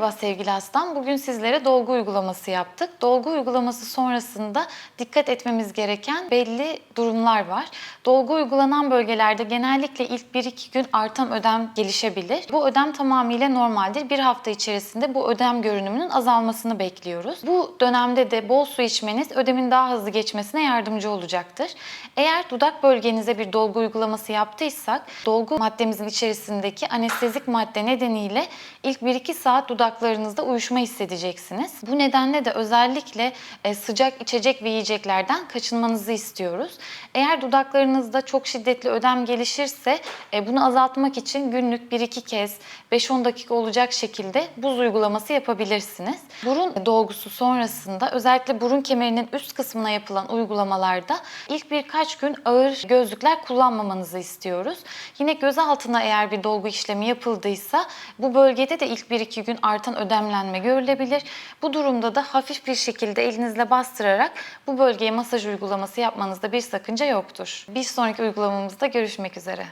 Merhaba sevgili hastam. Bugün sizlere dolgu uygulaması yaptık. Dolgu uygulaması sonrasında dikkat etmemiz gereken belli durumlar var. Dolgu uygulanan bölgelerde genellikle ilk 1-2 gün artan ödem gelişebilir. Bu ödem tamamıyla normaldir. Bir hafta içerisinde bu ödem görünümünün azalmasını bekliyoruz. Bu dönemde de bol su içmeniz ödemin daha hızlı geçmesine yardımcı olacaktır. Eğer dudak bölgenize bir dolgu uygulaması yaptıysak, dolgu maddemizin içerisindeki anestezik madde nedeniyle ilk 1-2 saat dudaklarınızda uyuşma hissedeceksiniz. Bu nedenle de özellikle e, sıcak içecek ve yiyeceklerden kaçınmanızı istiyoruz. Eğer dudaklarınızda çok şiddetli ödem gelişirse e, bunu azaltmak için günlük 1-2 kez 5-10 dakika olacak şekilde buz uygulaması yapabilirsiniz. Burun dolgusu sonrasında özellikle burun kemerinin üst kısmına yapılan uygulamalarda ilk birkaç gün ağır gözlükler kullanmamanızı istiyoruz. Yine göz altına eğer bir dolgu işlemi yapıldıysa bu bölgede de ilk 1-2 gün artan ödemlenme görülebilir. Bu durumda da hafif bir şekilde elinizle bastırarak bu bölgeye masaj uygulaması yapmanızda bir sakınca yoktur. Bir sonraki uygulamamızda görüşmek üzere.